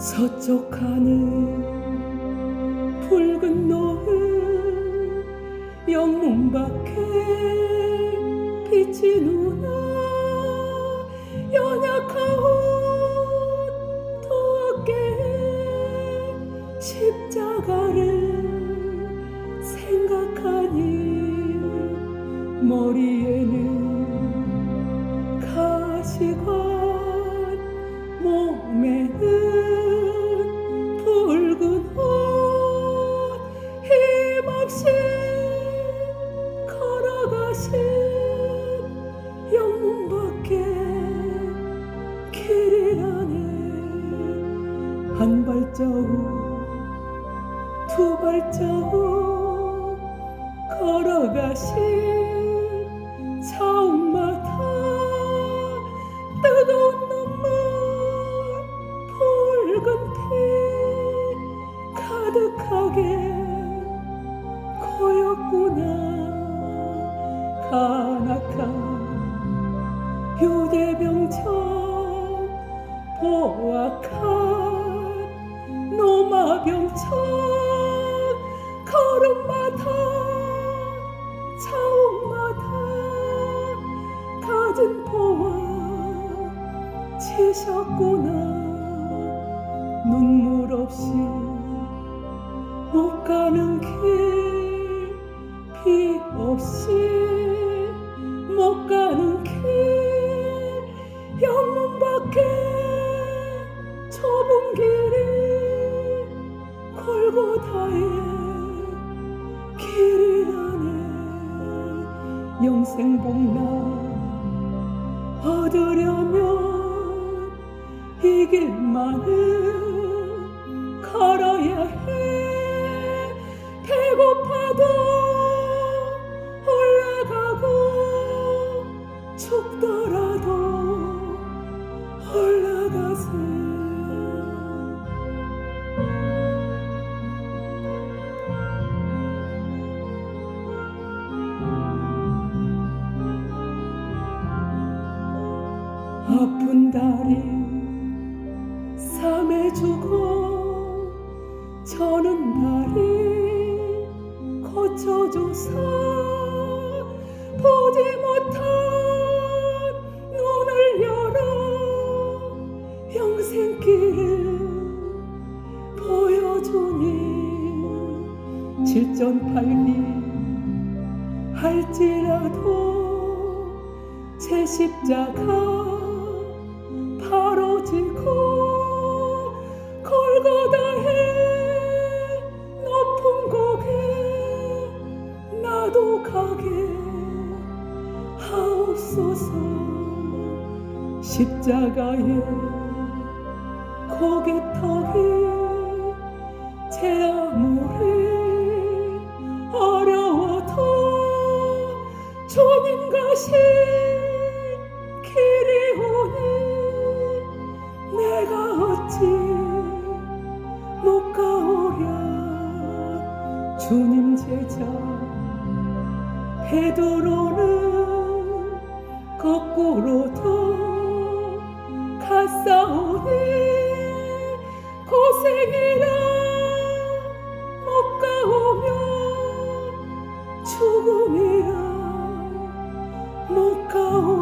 서쪽 하늘 붉은 노을 영문 밖에 빛이 누나 연약하온 도학계 십자가를 생각하니 머리에는 가시관 한 발자국 두 발자국 걸어가신 차옥마다 뜨거운 눈물 붉은 피 가득하게 고였구나. 간악한 유대병청 보악한 노마병청 걸음마다 차옥마다 가진 포와 치셨구나. 눈물 없이 못 가는 길 비 없이 못 가는 길 영문 밖에 좁은 길이 골고다의 길이라네 영생복나 얻으려면 이 길만은 아픈 다리 삼해주고 저는 다리 고쳐줘서 보지 못한 눈을 열어 영생길을 보여주니 칠전팔기 할지라도 제 십자가 가게 하옵소서. 십자가에 고개턱이 제 아무리 어려워도 주님 가신 길이 오니 내가 어찌 못 가오랴? 주님 베드로는 거꾸로도 갔사오니 고생이라 못 가오면 죽음이라 못 가오